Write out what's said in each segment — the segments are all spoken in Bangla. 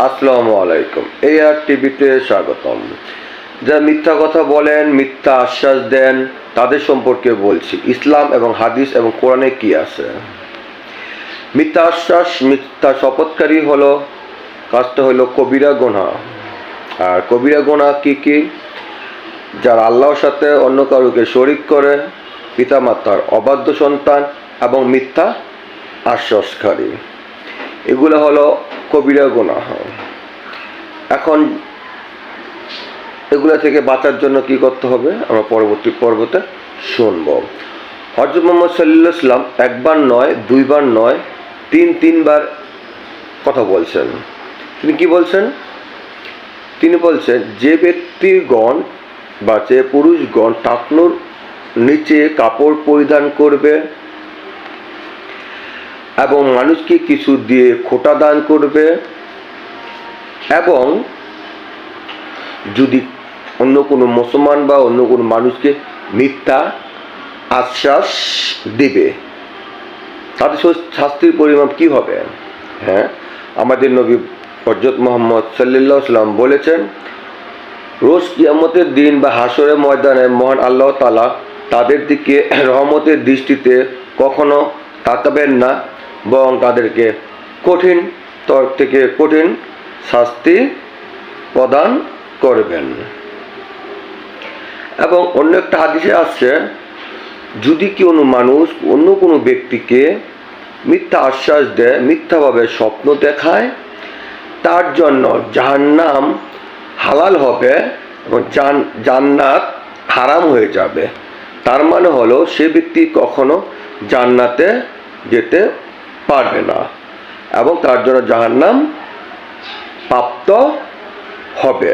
আসসালামু আলাইকুম। এই আর টিভিতে স্বাগতম। যারা মিথ্যা কথা বলেন, মিথ্যা আশ্বাস দেন, তাদের সম্পর্কে বলছি। ইসলাম এবং হাদিস এবং কোরআনে কি আছে? মিথ্যা আশ্বাস, মিথ্যা শপথকারী হলো, কাজটা হলো কবিরা গোনা। আর কবিরা গোনা কি কি? যারা আল্লাহর সাথে অন্য কারুকে শরিক করে, পিতামাতার অবাধ্য সন্তান এবং মিথ্যা আশ্বাসকারী। এগুলো হলো কবিরা গুনাহ এখন এগুলো থেকে বাঁচার জন্য কি করতে হবে? আমরা পরবর্তী পর্বতে শুনব। হজরত মোহাম্মদ সাল্লাহ সাল্লাম একবার নয়, দুইবার নয়, তিন, তিনবার কথা বলছেন। তিনি কি বলছেন? তিনি বলছেন, যে ব্যক্তিগণ বা যে পুরুষগণ টাকনুর নিচে কাপড় পরিধান করবে এবং মানুষকে কিছু দিয়ে খোটা দান করবে এবং যদি অন্য কোনো মুসলমান বা অন্য কোনো মানুষকে মিথ্যা আশ্বাস দিবে তাদের শাস্তির পরিমাণ কি হবে? হ্যাঁ আমাদের নবী হজরত মোহাম্মদ সাল্লাম বলেছেন, রোজ কিয়ামতের দিন বা হাসরের ময়দানে মহান আল্লাহ তালা তাদের দিকে রহমতের দৃষ্টিতে কখনো তাকাবেন না, বরং তাদেরকে কঠিন তর থেকে কঠিন শাস্তি প্রদান করবেন। এবং অন্য একটা হাদিসে আসছে যদি কোনো মানুষ অন্য কোনো ব্যক্তিকে মিথ্যা আশ্বাস দেয়, মিথ্যাভাবে স্বপ্ন দেখায়, তার জন্য জাহান্নাম হালাল হবে এবং জান্নাত হারাম হয়ে যাবে। তার মানে হলো, সে ব্যক্তি কখনো জান্নাতে যেতে পারবে না এবং তার জন্য জাহান্নাম প্রাপ্ত হবে।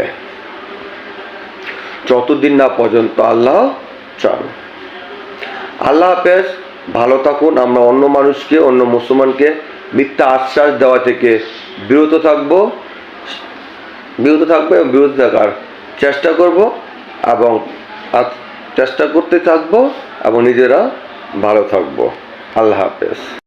যতদিন না পর্যন্ত আল্লাহ চান। আল্লাহ হাফেজ, ভালো থাকুন। আমরা অন্য মানুষকে, অন্য মুসলমানকে মিথ্যা আশ্বাস দেওয়া থেকে বিরত থাকব। বিরত থাকব এবং বিরত থাকার চেষ্টা করব এবং চেষ্টা করতে থাকব এবং নিজেরা ভালো থাকব। আল্লাহ হাফেজ।